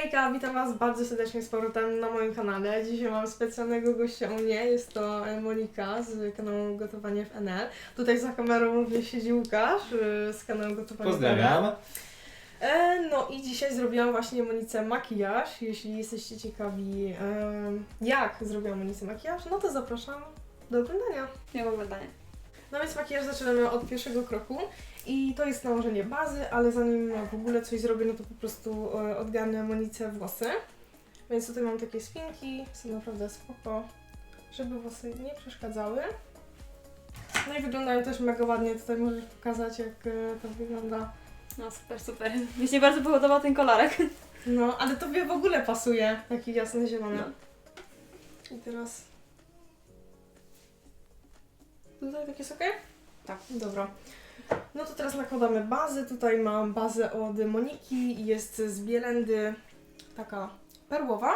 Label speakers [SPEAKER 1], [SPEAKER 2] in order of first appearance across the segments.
[SPEAKER 1] Hejka, witam Was bardzo serdecznie z powrotem na moim kanale. Dzisiaj mam specjalnego gościa u mnie, jest to e, Monika z kanału Gotowanie w NL. Tutaj za kamerą również siedzi Łukasz y, z kanału Gotowanie w
[SPEAKER 2] Pozdrawiam.
[SPEAKER 1] NL. E, no i dzisiaj zrobiłam właśnie Monice makijaż. Jeśli jesteście ciekawi jak zrobiłam Monice makijaż, no to zapraszam do oglądania.
[SPEAKER 3] Miłego oglądania.
[SPEAKER 1] No więc makijaż zaczynamy od pierwszego kroku i to jest nałożenie bazy, ale zanim w ogóle coś zrobię, no to po prostu e, odgarnę Monice włosy. Więc tutaj mam takie spinki, są naprawdę spoko, żeby włosy nie przeszkadzały. No i wyglądają też mega ładnie, tutaj możesz pokazać jak e, to wygląda.
[SPEAKER 3] No super, super. Mi się bardzo podobał ten kolorek.
[SPEAKER 1] No, ale tobie w ogóle pasuje, taki jasny zielony.
[SPEAKER 3] No.
[SPEAKER 1] I teraz... Tutaj tak jest ok?
[SPEAKER 3] Tak.
[SPEAKER 1] Dobra. No to teraz nakładamy bazę. Tutaj mam bazę od Moniki. Jest z Bielendy taka perłowa.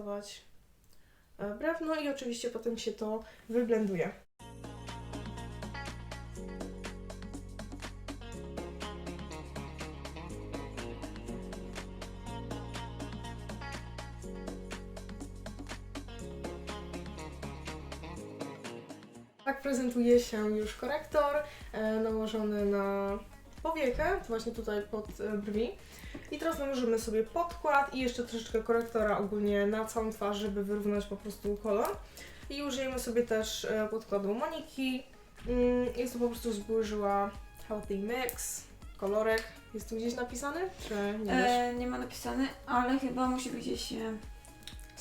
[SPEAKER 1] Rysować e. No i oczywiście potem się to wyblenduje. Tak prezentuje się już korektor e, nałożony na powiekę, właśnie tutaj pod e, brwi. I teraz nałożymy sobie podkład i jeszcze troszeczkę korektora ogólnie na całą twarz, żeby wyrównać po prostu kolor. I użyjemy sobie też e, podkładu Moniki. Mm, Jest to po prostu zburzyła Healthy Mix, kolorek. Jest tu gdzieś napisany? Czy nie wiesz?
[SPEAKER 3] E, nie ma napisane, ale chyba musi być gdzieś...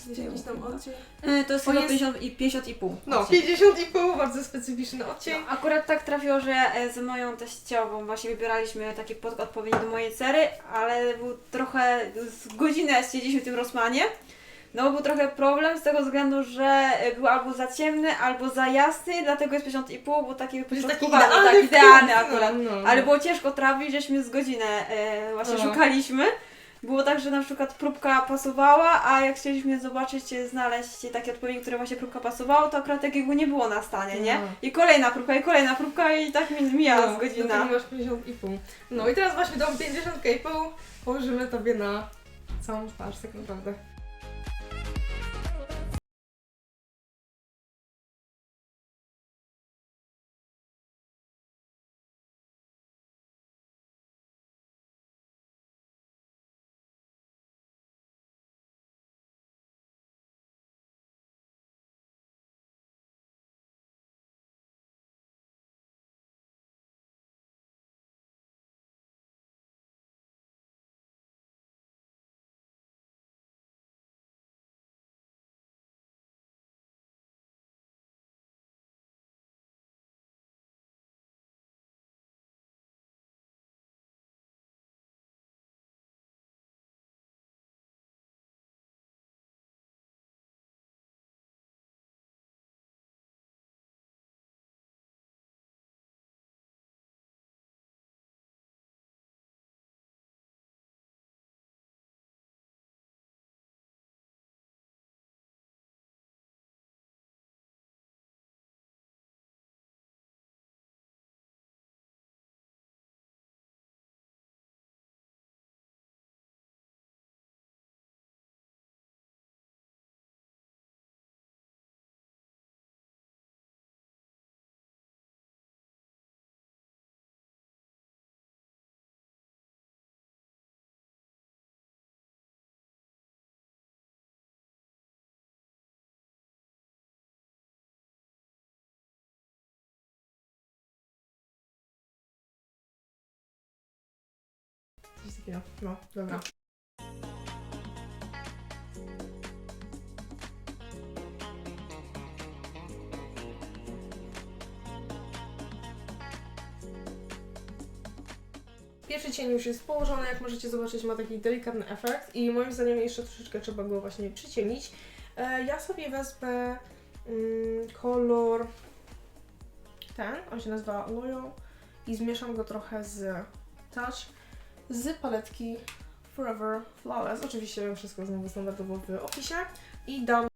[SPEAKER 3] Z
[SPEAKER 1] Jakiś tam odcień?
[SPEAKER 3] E, to jest chyba
[SPEAKER 1] jest-
[SPEAKER 3] 50 i 50 i pół.
[SPEAKER 1] No,
[SPEAKER 3] odcień.
[SPEAKER 1] 50,5, bardzo specyficzny odcień.
[SPEAKER 3] No, akurat tak trafiło, że e, z moją teściową właśnie wybieraliśmy taki podkład odpowiedni do mojej cery, ale był trochę z godzinę siedzieliśmy w tym Rossmanie. No był trochę problem z tego względu, że e, był albo za ciemny, albo za jasny, dlatego jest 50,5, bo taki
[SPEAKER 1] jest taki idealny,
[SPEAKER 3] tak, idealny akurat.
[SPEAKER 1] No, no.
[SPEAKER 3] Ale było ciężko trafić, żeśmy z godzinę e, właśnie
[SPEAKER 1] No.
[SPEAKER 3] szukaliśmy. Było tak, że na przykład próbka pasowała, a jak chcieliśmy zobaczyć, znaleźć takie odpowiedzi, które właśnie próbka pasowało, to akurat takiego nie było na stanie, nie?
[SPEAKER 1] No.
[SPEAKER 3] I kolejna próbka, i kolejna próbka i tak mi mijała
[SPEAKER 1] No,
[SPEAKER 3] z godzina.
[SPEAKER 1] dlatego masz 50,5. No i teraz właśnie tą 50,5 położymy tobie na całą twarz tak naprawdę. Coś takiego. No, dobra. Pierwszy cień już jest położony, jak możecie zobaczyć ma taki delikatny efekt i moim zdaniem jeszcze troszeczkę trzeba go właśnie przyciemnić. E, ja sobie wezmę mm, kolor ten, on się nazywa Loyal i zmieszam go trochę z Touch z paletki Forever Flawless. Oczywiście wszystko znowu standardowo w opisie i dam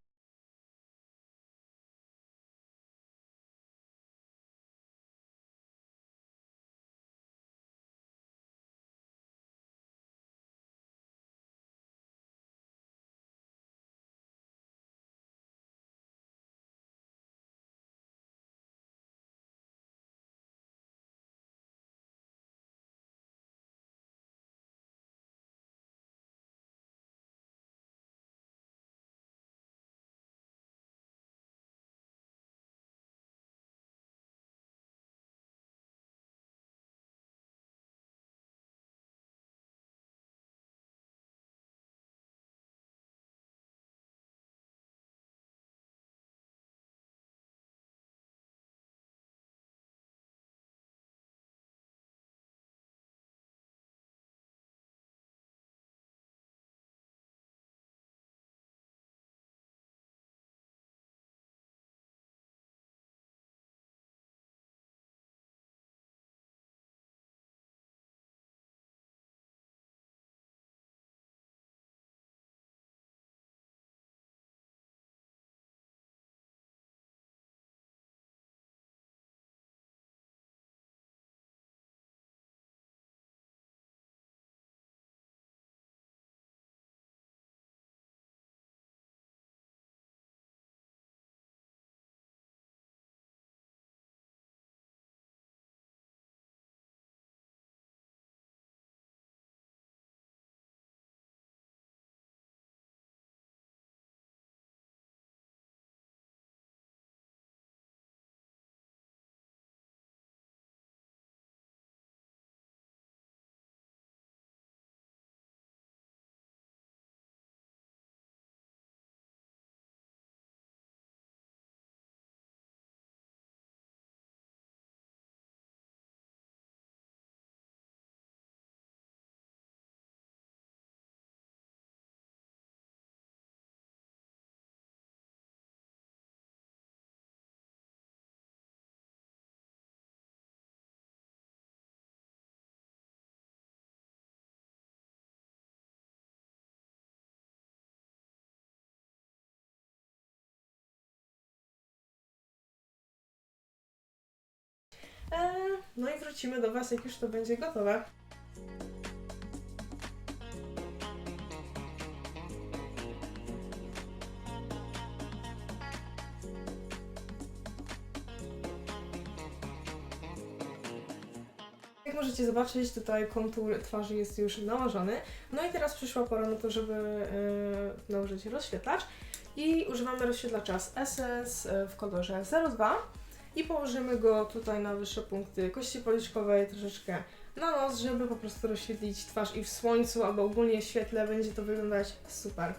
[SPEAKER 1] no i wrócimy do Was, jak już to będzie gotowe. Jak możecie zobaczyć, tutaj kontur twarzy jest już nałożony. No i teraz przyszła pora na to, żeby e, nałożyć rozświetlacz. I używamy rozświetlacza z Essence e, w kolorze 02 i położymy go tutaj na wyższe punkty kości policzkowej, troszeczkę na nos, żeby po prostu rozświetlić twarz i w słońcu albo ogólnie w świetle będzie to wyglądać super.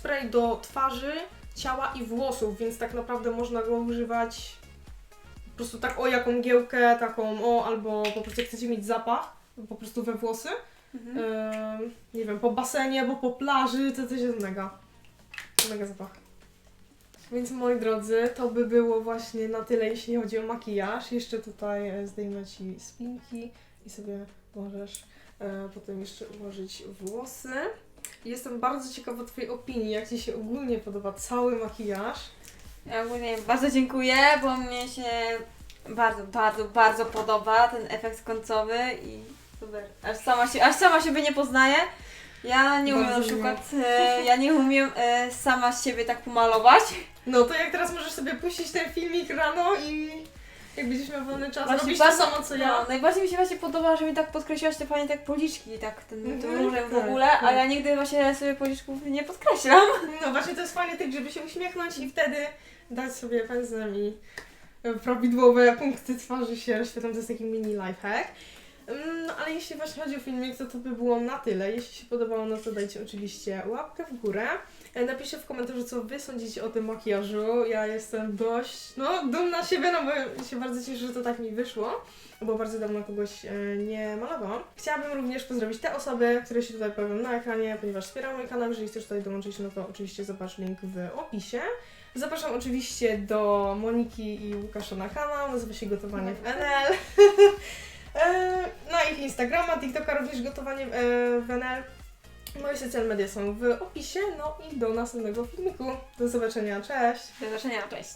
[SPEAKER 1] Spray do twarzy, ciała i włosów, więc tak naprawdę można go używać po prostu tak o jaką mgiełkę, taką o, albo po prostu jak chcecie mieć zapach, po prostu we włosy.
[SPEAKER 3] Mhm.
[SPEAKER 1] Ym, nie wiem, po basenie albo po plaży, to coś jest mega. Mega zapach. Więc moi drodzy, to by było właśnie na tyle, jeśli chodzi o makijaż. Jeszcze tutaj e, zdejmę Ci spinki i sobie możesz e, potem jeszcze ułożyć włosy. Jestem bardzo ciekawa Twojej opinii, jak Ci się ogólnie podoba cały makijaż.
[SPEAKER 3] Ja ogólnie bardzo dziękuję, bo mnie się bardzo, bardzo, bardzo podoba ten efekt końcowy i super. Aż sama, się, aż sama siebie nie poznaję. Ja nie umiem
[SPEAKER 1] Bardzo
[SPEAKER 3] na przykład, e, ja nie umiem e, sama z siebie tak pomalować.
[SPEAKER 1] No to jak teraz możesz sobie puścić ten filmik rano i jak będziesz miał wolny czas,
[SPEAKER 3] Właśnie
[SPEAKER 1] robisz
[SPEAKER 3] bardzo-
[SPEAKER 1] to samo co ja.
[SPEAKER 3] No, najbardziej mi się właśnie podoba, że mi tak podkreśliłaś te fajnie tak policzki, tak ten,
[SPEAKER 1] Mhm,
[SPEAKER 3] w
[SPEAKER 1] tak,
[SPEAKER 3] ogóle,
[SPEAKER 1] tak.
[SPEAKER 3] a ja nigdy właśnie sobie policzków nie podkreślam.
[SPEAKER 1] No właśnie to jest fajny trik, żeby się uśmiechnąć i wtedy dać sobie pędzlem i prawidłowe punkty twarzy się rozświetlą. To jest taki mini lifehack. Mm, No ale jeśli właśnie chodzi o filmik, to to by było na tyle. Jeśli się podobało, no to dajcie oczywiście łapkę w górę. E, Napiszcie w komentarzu, co Wy sądzicie o tym makijażu. Ja jestem dość, no, dumna siebie, no bo się bardzo cieszę, że to tak mi wyszło, bo bardzo dawno kogoś e, nie malowałam. Chciałabym również pozdrowić te osoby, które się tutaj pojawią na ekranie, ponieważ wspierają mój kanał. Jeżeli chcesz tutaj dołączyć, no to oczywiście zobacz link w opisie. Zapraszam oczywiście do Moniki i Łukasza na kanał, nazywa się Gotowanie w NL. E, Na ich Instagrama, TikToka również Gotowanie e, w NL. Moje socjalne media są w opisie, no i do następnego filmiku. Do zobaczenia, cześć!
[SPEAKER 3] Do zobaczenia, cześć.